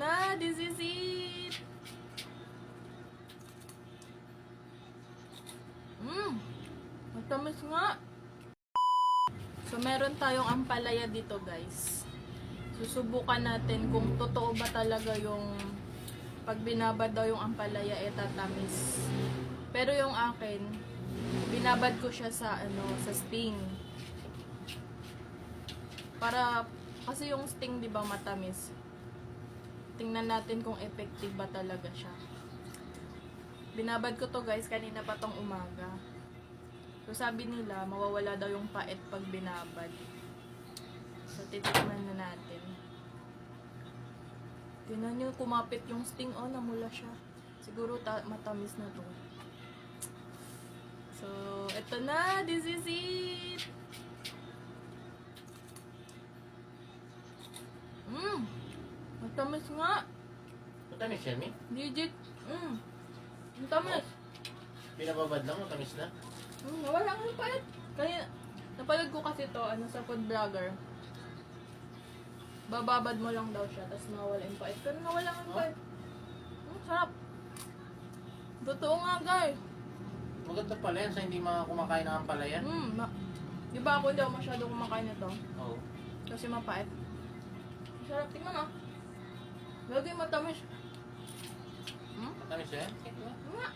na, this is it. Mmm, matamis nga. So, meron tayong ampalaya dito, guys. Susubukan natin kung totoo ba talaga yung pag binabad daw yung ampalaya, eh tatamis. Pero yung akin, binabad ko siya sa, ano, sa sting. Para, kasi yung sting, di ba, matamis. Tingnan natin kung effective ba talaga siya. Binabad ko to guys, kanina pa tong umaga. So sabi nila, mawawala daw yung pait pag binabad. So titikman na natin. Tingnan nyo, kumapit yung sting. Oh, namula siya. Siguro ta- matamis na to. So, eto na. This is it. Mmm. Matamis nga. Matamis yan, eh. Legit. Mmm. Matamis. Pinababad lang, matamis na. Mm, nawala ang pait. Kanina, napanood ko kasi to, ano, sa food vlogger. Bababad mo lang daw siya, tapos mawala yung pait. Pero nawala ang pait. Mm, sarap. Totoo nga, guys. Maganda pala yan sa hindi mga kumakain ng ampalayan. Mm, ma- Di ba ako hindi ako masyado kumakain nito? Oo. Kasi mapait. Sarap, tingnan ah. Lagi matamis. Hmm? Matamis yan. Nga.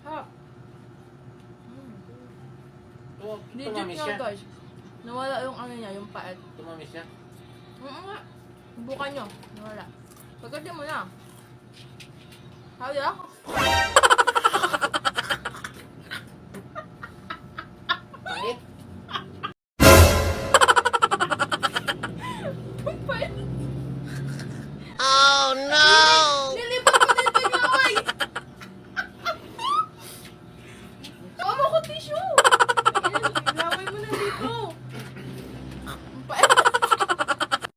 Sarap. Mm. Tu- Legit Tumamis nga, siya. guys. Nawala yung ano niya, yung pait. Tumamis siya. Oo nga. Bukan nyo. Nawala. Pagkati mo na. Sabi